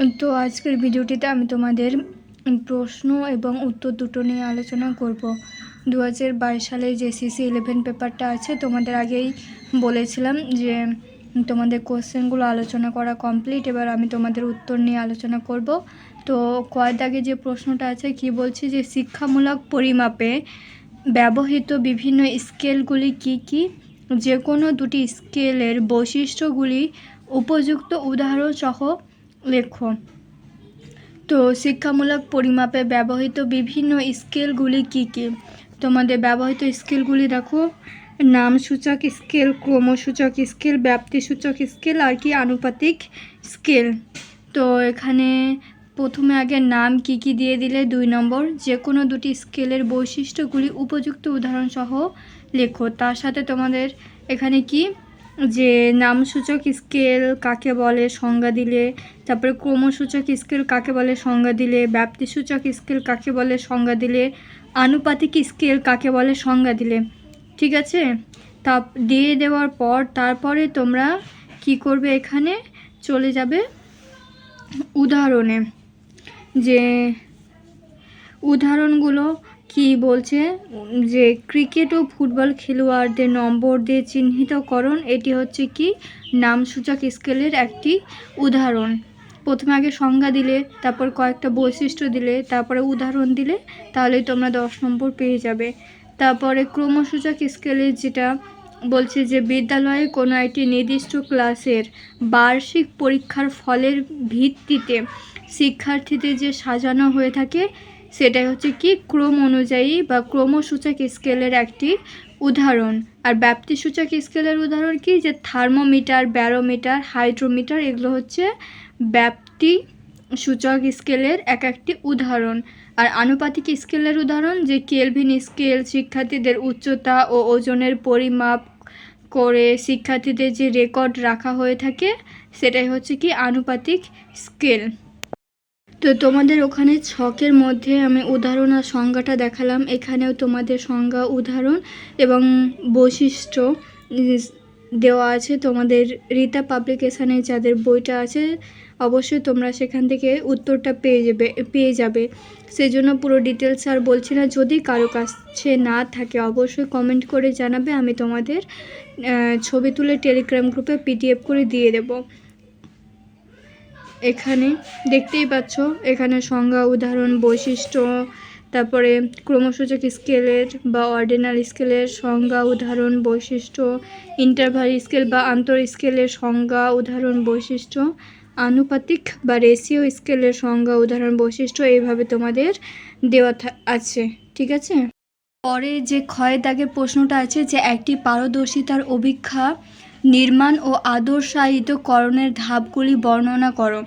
তো আজকের ভিডিওটিতে আমি তোমাদের প্রশ্ন এবং উত্তর দুটো নিয়ে আলোচনা করব। দু হাজার বাইশ সালে যে সিসি ইলেভেন পেপারটা আছে, তোমাদের আগেই বলেছিলাম যে তোমাদের কোশ্চেনগুলো আলোচনা করা কমপ্লিট এবার আমি তোমাদের উত্তর নিয়ে আলোচনা করব। তো কয়েক দাগে যে প্রশ্নটা আছে, কি বলছি যে শিক্ষামূলক পরিমাপে ব্যবহৃত বিভিন্ন স্কেলগুলি কি কি? যে কোনো দুটি স্কেলের বৈশিষ্ট্যগুলি উপযুক্ত উদাহরণ সহ লেখো। তো শিক্ষামূলক পরিমাপে ব্যবহৃত বিভিন্ন স্কেলগুলি কি কি? তোমাদের ব্যবহৃত স্কেলগুলি দেখো। নামসূচক স্কেল, ক্রমসূচক স্কেল, ব্যাপ্তিসূচক স্কেল আর কি আনুপাতিক স্কেল। তো এখানে প্রথমে আগে নাম কি কি দিয়ে দিলে? দুই নম্বর যে কোনো দুটি স্কেলের বৈশিষ্ট্যগুলি উপযুক্ত উদাহরণসহ লেখো। তার সাথে তোমাদের এখানে কি? যে নামসূচক স্কেল কাকে বলে, সংজ্ঞা দিলে, তারপরে ক্রমসূচক স্কেল কাকে বলে, সংজ্ঞা দিলে, ব্যাপ্তিসূচক স্কেল কাকে বলে, সংজ্ঞা দিলে, আনুপাতিক স্কেল কাকে বলে, সংজ্ঞা দিলে, ঠিক আছে? তা দিয়ে দেওয়ার পর তারপরে তোমরা কি করবে এখানে? চলে যাবে উদাহরণে, যে উদাহরণগুলো কি বলছে? যে ক্রিকেট ও ফুটবল খেলোয়াড়দের নম্বর দিয়ে চিহ্নিতকরণ এটি হচ্ছে কি? নামসূচক স্কেলের একটি উদাহরণ। প্রথমে আগে সংজ্ঞা দিলে, তারপর কয়েকটা বৈশিষ্ট্য দিলে, তারপরে উদাহরণ দিলে তাহলে তোমরা দশ নম্বর পেয়ে যাবে। তারপরে ক্রমসূচক স্কেলের যেটা বলছে যে, বিদ্যালয়ে কোনো একটি নির্দিষ্ট ক্লাসের বার্ষিক পরীক্ষার ফলের ভিত্তিতে শিক্ষার্থীদের যে সাজানো হয়ে থাকে সেটাই হচ্ছে কি, ক্রম অনুযায়ী বা ক্রমসূচক স্কেলের একটি উদাহরণ। আর ব্যাপ্তিসূচক স্কেলের উদাহরণ কি? যে থার্মোমিটার, ব্যারোমিটার, হাইড্রোমিটার, এগুলো হচ্ছে ব্যাপ্তি সূচক স্কেলের এক একটি উদাহরণ। আর আনুপাতিক স্কেলের উদাহরণ, যে কেলভিন স্কেল, শিক্ষার্থীদের উচ্চতা ও ওজনের পরিমাপ করে শিক্ষার্থীদের যে রেকর্ড রাখা হয়ে থাকে, সেটাই হচ্ছে কি আনুপাতিক স্কেল। তো তোমাদের ওখানে ছকের মধ্যে আমি উদাহরণ আর সংজ্ঞাটা দেখালাম। এখানেও তোমাদের সংজ্ঞা উদাহরণ এবং বৈশিষ্ট্য দেওয়া আছে। তোমাদের রীতা পাবলিকেশানে যাদের বইটা আছে, অবশ্যই তোমরা সেখান থেকে উত্তরটা পেয়ে যাবে পেয়ে যাবে। সেই জন্য পুরো ডিটেলস আর বলছি না। যদি কারও কাছে না থাকে, অবশ্যই কমেন্ট করে জানাবে। আমি তোমাদের ছবি তুলে টেলিগ্রাম গ্রুপে পিডিএফ করে দিয়ে দেবো। এখানে দেখতেই পাচ্ছ, এখানে সংজ্ঞা, উদাহরণ, বৈশিষ্ট্য, তারপরে ক্রমসূচক স্কেলের বা অর্ডিনাল স্কেলের সংজ্ঞা, উদাহরণ, বৈশিষ্ট্য, ইন্টারভাল স্কেল বা আন্তর স্কেলের সংজ্ঞা, উদাহরণ, বৈশিষ্ট্য, আনুপাতিক বা রেশিও স্কেলের সংজ্ঞা, উদাহরণ, বৈশিষ্ট্য এইভাবে তোমাদের দেওয়া আছে, ঠিক আছে? পরে যে ক্ষয় দাগের প্রশ্নটা আছে যে একটি পারদর্শিতার অভিক্ষা নির্মাণ ও আদর্শায়িতকরণের ধাপগুলি বর্ণনা করো।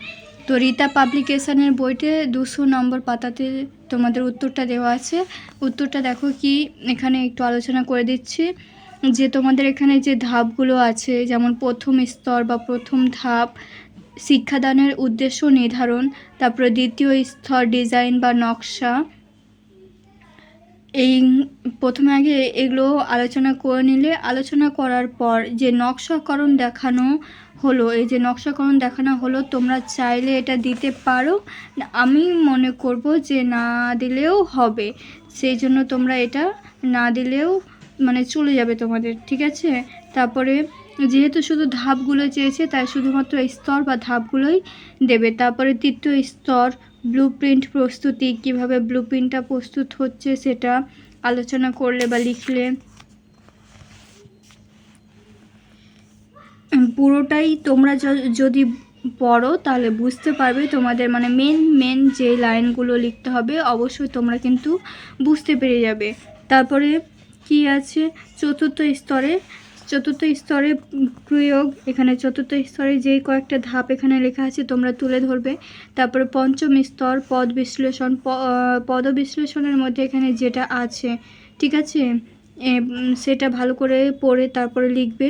তো রীতা পাবলিকেশনের বইতে দুশো নম্বর পাতাতে তোমাদের উত্তরটা দেওয়া আছে। উত্তরটা দেখো কি, এখানে একটু আলোচনা করে দিচ্ছি। যে তোমাদের এখানে যে ধাপগুলো আছে, যেমন প্রথম স্তর বা প্রথম ধাপ, শিক্ষাদানের উদ্দেশ্য নির্ধারণ, তারপরে দ্বিতীয় স্তর ডিজাইন বা নকশা এই প্রথমে আগে এগুলো আলোচনা করে নিলে, আলোচনা করার পর যে নকশাকরণ দেখানো হলো, এই যে নকশাকরণ দেখানো হলো, তোমরা চাইলে এটা দিতে পারো। আমি মনে করব যে না দিলেও হবে, সেই জন্য তোমরা এটা না দিলেও মানে চলে যাবে তোমাদের, ঠিক আছে? তারপরে যেহেতু শুধু ধাপগুলো চেয়েছে, তাই শুধুমাত্র স্তর বা ধাপগুলোই দেবে। তারপরে তৃতীয় স্তর ব্লু প্রিন্ট প্রস্তুতি, কীভাবে ব্লু প্রিন্টটা প্রস্তুত হচ্ছে সেটা আলোচনা করলে বা লিখলে। পুরোটাই তোমরা যদি পড়ো তাহলে বুঝতে পারবে তোমাদের মানে মেন মেন যে লাইনগুলো লিখতে হবে অবশ্যই তোমরা কিন্তু বুঝতে পেরে যাবে। তারপরে কি আছে? চতুর্থ স্তরে চতুর্থ স্তরে প্রয়োগ, এখানে চতুর্থ স্তরে যেই কয়েকটা ধাপ এখানে লেখা আছে, তোমরা তুলে ধরবে। তারপরে পঞ্চম স্তর, পদ বিশ্লেষণ পদ বিশ্লেষণের মধ্যে এখানে যেটা আছে, ঠিক আছে? সেটা ভালো করে পড়ে তারপরে লিখবে।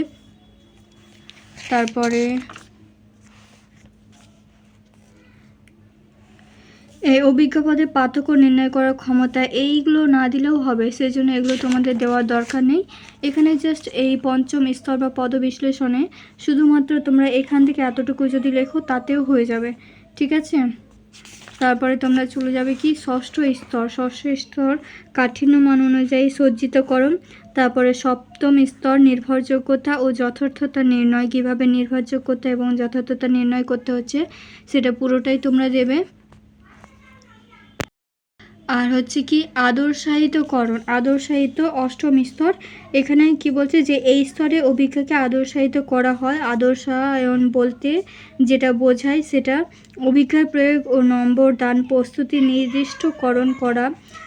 তারপরে এই অভিজ্ঞ পদে পার্থক্য নির্ণয় করার ক্ষমতা এইগুলো না দিলেও হবে, সেজন্য এগুলো তোমাদের দেওয়ার দরকার নেই। এখানে জাস্ট এই পঞ্চম স্তর বা পদ বিশ্লেষণে শুধুমাত্র তোমরা এখান থেকে এতটুকু যদি লেখো তাতেও হয়ে যাবে, ঠিক আছে? তারপরে তোমরা চলে যাবে কি? ষষ্ঠ স্তর ষষ্ঠ স্তর কাঠিন্য মান অনুযায়ী সজ্জিতকরণ, তারপরে সপ্তম স্তর নির্ভরযোগ্যতা ও যথার্থতা নির্ণয়, কীভাবে নির্ভরযোগ্যতা এবং যথার্থতা নির্ণয় করতে হচ্ছে সেটা পুরোটাই তোমরা দেবে। আর হচ্ছে কি আদর্শায়িতকরণ আদর্শায়িত অষ্টম স্তর। এখানে কি বলছে যে এই স্তরে অভিজ্ঞকে আদর্শায়িত করা হয়। আদর্শায়ন বলতে যেটা বোঝায় সেটা অভিজ্ঞার প্রয়োগ ও নম্বর দান, প্রস্তুতি নির্দিষ্টকরণ করা,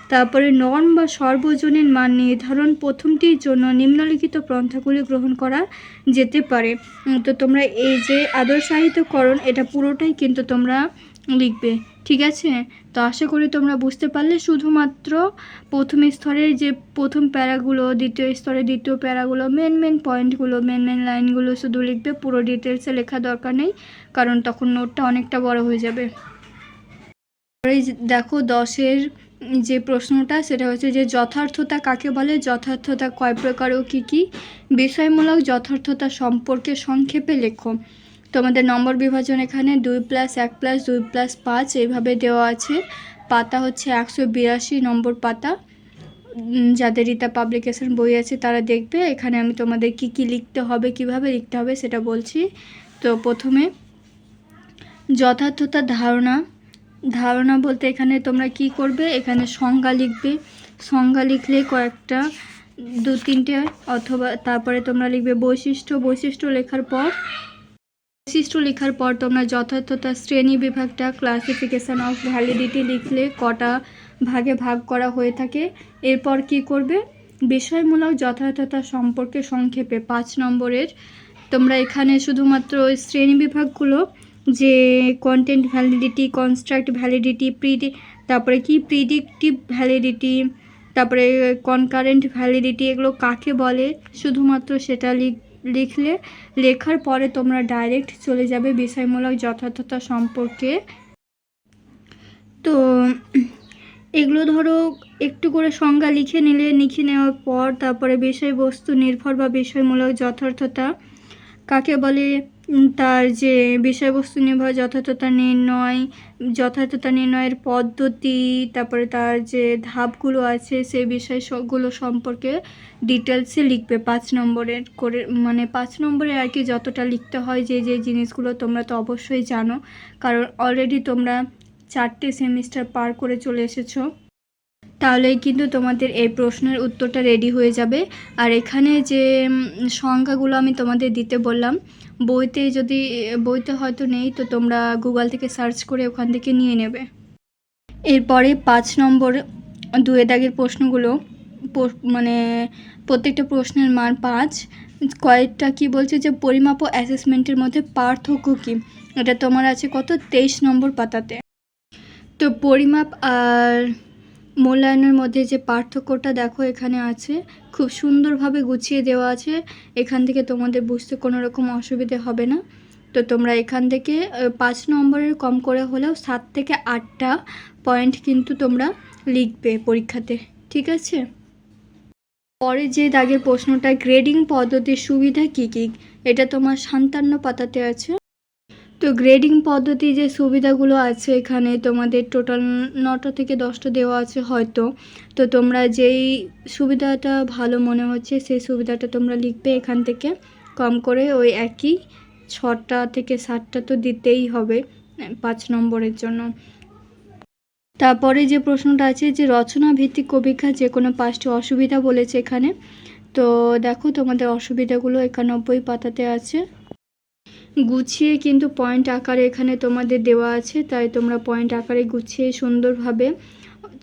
তারপরে নর্ম বা সর্বজনীন মান নির্ধারণ, প্রথমটির জন্য নিম্নলিখিত পন্থাগুলি গ্রহণ করা যেতে পারে। তো তোমরা এই যে আদর্শায়িতকরণ এটা পুরোটাই কিন্তু তোমরা লিখবে। ঠিক আছে? তো আশা করি তোমরা বুঝতে পারলে। শুধুমাত্র প্রথম স্তরের যে প্রথম প্যারাগুলো, দ্বিতীয় স্তরের দ্বিতীয় প্যারাগুলো মেন মেন পয়েন্টগুলো মেন মেন লাইনগুলো শুধু লিখবে। পুরো ডিটেলসে লেখা দরকার নেই, কারণ তখন নোটটা অনেকটা বড় হয়ে যাবে। দেখো, দশের যে প্রশ্নটা, সেটা হচ্ছে যে যথার্থতা কাকে বলে? যথার্থতা কয় প্রকার ও কী কী? বিষয়মূলক যথার্থতা সম্পর্কে সংক্ষেপে লেখো। তোমাদের নম্বর বিভাজন এখানে দুই প্লাস এক প্লাস দুই প্লাস পাঁচ এইভাবে দেওয়া আছে। পাতা হচ্ছে একশো বিরাশি নম্বর পাতা। যাদের রীতা পাবলিকেশন বই আছে তারা দেখবে। এখানে আমি তোমাদের কি কি লিখতে হবে, কীভাবে লিখতে হবে সেটা বলছি। তো প্রথমে যথার্থতা ধারণা। ধারণা বলতে এখানে তোমরা কি করবে? এখানে সংজ্ঞা লিখবে। সংজ্ঞা লিখলে কয়েকটা, দু তিনটে অথবা তারপরে তোমরা লিখবে বৈশিষ্ট্য। বৈশিষ্ট্য লেখার পর বৈশিষ্ট্য লেখার পর তোমরা যথার্থতা শ্রেণি বিভাগটা ক্লাসিফিকেশান অফ ভ্যালিডিটি লিখলে কটা ভাগে ভাগ করা হয়ে থাকে। এরপর কি করবে? বিষয়মূলক যথার্থতা সম্পর্কে সংক্ষেপে পাঁচ নম্বরের। তোমরা এখানে শুধুমাত্র ওই শ্রেণি বিভাগগুলো, যে কন্টেন্ট ভ্যালিডিটি কনস্ট্রাক্ট ভ্যালিডিটি প্রিডি তারপরে কি প্রিডিক্টিভ ভ্যালিডিটি তারপরে কনকারেন্ট ভ্যালিডিটি এগুলো কাকে বলে? শুধুমাত্র সেটা লিখ লিখলে, লেখার পরে তোমরা ডাইরেক্ট চলে যাবে বিষয়মূলক যথার্থতা সম্পর্কে। তো, এগুলো ধরো একটু করে সংজ্ঞা লিখে নিলে, লিখে নেওয়ার পর তারপরে বিষয়বস্তু নির্ভর বা বিষয়মূলক যথার্থতা কাকে বলে? তার যে বিষয়বস্তু নির্ভর যথার্থতা নির্ণয় যথার্থতা নির্ণয়ের পদ্ধতি, তারপরে তার যে ধাপগুলো আছে সেই বিষয়গুলো সম্পর্কে ডিটেলসে লিখবে পাঁচ নম্বরের করে মানে পাঁচ নম্বরে আর কি যতটা লিখতে হয়, যে যে জিনিসগুলো তোমরা তো অবশ্যই জানো। কারণ অলরেডি তোমরা চারটে সেমিস্টার পার করে চলে এসেছ। তাহলেই কিন্তু তোমাদের এই প্রশ্নের উত্তরটা রেডি হয়ে যাবে। আর এখানে যে সংখ্যাগুলো আমি তোমাদের দিতে বললাম বইতে যদি, বইতে হয়তো নেই, তো তোমরা গুগল থেকে সার্চ করে ওখান থেকে নিয়ে নেবে। এরপরে পাঁচ নম্বর দুয়ে দাগের প্রশ্নগুলো মানে প্রত্যেকটা প্রশ্নের মান পাঁচ। কয়েকটা কি বলছে যে, পরিমাপ ও অ্যাসেসমেন্টের মধ্যে পার্থক্য কী? এটা তোমার আছে কত? তেইশ নম্বর পাতাতে। তো পরিমাপ আর মূল্যায়নের মধ্যে যে পার্থক্যটা দেখো এখানে আছে, খুব সুন্দরভাবে গুছিয়ে দেওয়া আছে। এখান থেকে তোমাদের বুঝতে কোনো রকম অসুবিধে হবে না। তো তোমরা এখান থেকে পাঁচ নম্বরের কম করে হলেও সাত থেকে আটটা পয়েন্ট কিন্তু তোমরা লিখবে পরীক্ষাতে, ঠিক আছে? পরে যে দাগের প্রশ্নটা গ্রেডিং পদ্ধতির সুবিধা কী কী? এটা তোমার সান্তান্ন পাতাতে আছে। তো গ্রেডিং পদ্ধতি যে সুবিধাগুলো আছে এখানে তোমাদের টোটাল নটা থেকে দশটা দেওয়া আছে হয়তো। তো তোমরা যেই সুবিধাটা ভালো মনে হচ্ছে সেই সুবিধাটা তোমরা লিখবে এখান থেকে। কম করে ওই একই ছটা থেকে সাতটা তো দিতেই হবে পাঁচ নম্বরের জন্য। তারপরে যে প্রশ্নটা আছে যে রচনা ভিত্তিক অভিজ্ঞা যে কোনো পাঁচটি অসুবিধা বলেছে এখানে। তো দেখো তোমাদের অসুবিধাগুলো একানব্বই পাতাতে আছে। গুছিয়ে কিন্তু পয়েন্ট আকারে এখানে তোমাদের দেওয়া আছে, তাই তোমরা পয়েন্ট আকারে গুছিয়ে সুন্দরভাবে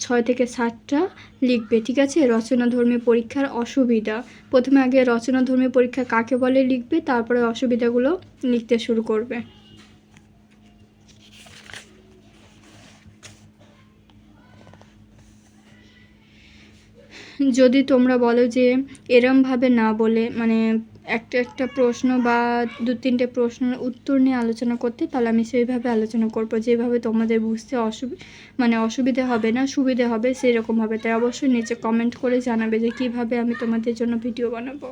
ছয় থেকে সাতটা লিখবে, ঠিক আছে? রচনাধর্মী পরীক্ষার অসুবিধা। প্রথমে আগে রচনাধর্মী পরীক্ষা কাকে বলে লিখবে, তারপরে অসুবিধাগুলো লিখতে শুরু করবে। যদি তোমরা বলো যে এরমভাবে না বলে মানে একটা একটা প্রশ্ন বা দু, তিনটে প্রশ্নের উত্তর নিয়ে আলোচনা করতে, তাহলে আমি সেইভাবে আলোচনা করব। যেভাবে তোমাদের বুঝতে অসুবি মানে অসুবিধে হবে না, সুবিধে হবে সেই রকম হবে। তাই অবশ্যই নিচে কমেন্ট করে জানাবে যে কীভাবে আমি তোমাদের জন্য ভিডিও বানাবো।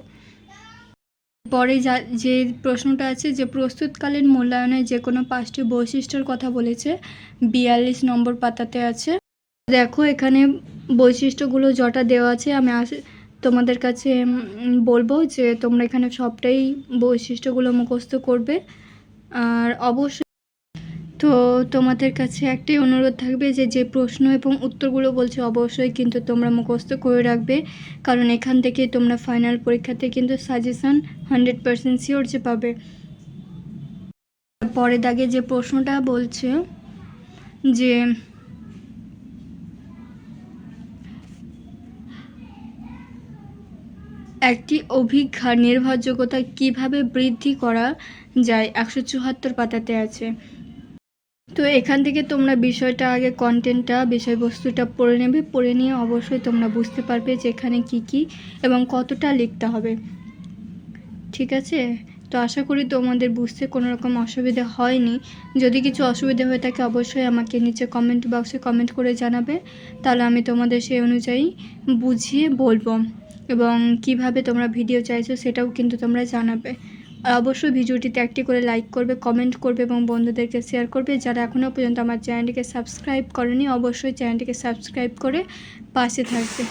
পরে যা, যে প্রশ্নটা আছে যে, প্রস্তুতকালীন মূল্যায়নে যে কোনো পাঁচটি বৈশিষ্ট্যের কথা বলেছে, বিয়াল্লিশ নম্বর পাতাতে আছে। দেখো এখানে বৈশিষ্ট্যগুলো যটা দেওয়া আছে, আমি আস তোমাদের কাছে বলব যে তোমরা এখানে সবটাই বৈশিষ্ট্যগুলো মুখস্থ করবে। আর অবশ্যই তো তোমাদের কাছে একটাই অনুরোধ থাকবে যে যে প্রশ্ন এবং উত্তরগুলো বলছে অবশ্যই কিন্তু তোমরা মুখস্থ করে রাখবে। কারণ এখান থেকে তোমরা ফাইনাল পরীক্ষাতে কিন্তু সাজেশান হান্ড্রেড পারসেন্ট শিওর যে পাবে। পরে দাগে যে প্রশ্নটা বলছে যে একটি অভিজ্ঞা নির্ভরযোগ্যতা কীভাবে বৃদ্ধি করা যায়? একশো চুয়াত্তর পাতাতে আছে। তো এখান থেকে তোমরা বিষয়টা আগে কন্টেন্টটা বিষয়বস্তুটা পড়ে নেবে। পড়ে নিয়ে অবশ্যই তোমরা বুঝতে পারবে যে এখানে কী কী এবং কতটা লিখতে হবে। ঠিক আছে? তো আশা করি তোমাদের বুঝতে কোনো রকম অসুবিধা হয়নি। যদি কিছু অসুবিধা হয়ে থাকে অবশ্যই আমাকে নিচে কমেন্ট বক্সে কমেন্ট করে জানাবে। তাহলে আমি তোমাদের সেই অনুযায়ী বুঝিয়ে বলব। এবং কীভাবে তোমরা ভিডিও চাইছো সেটাও কিন্তু তোমরা জানাবে। আর অবশ্যই ভিডিওটিতে একটি করে লাইক করবে কমেন্ট করবে এবং বন্ধুদেরকে শেয়ার করবে। যারা এখনও পর্যন্ত আমার চ্যানেলটিকে সাবস্ক্রাইব করেনি, অবশ্যই চ্যানেলটিকে সাবস্ক্রাইব করে পাশে থাকবে।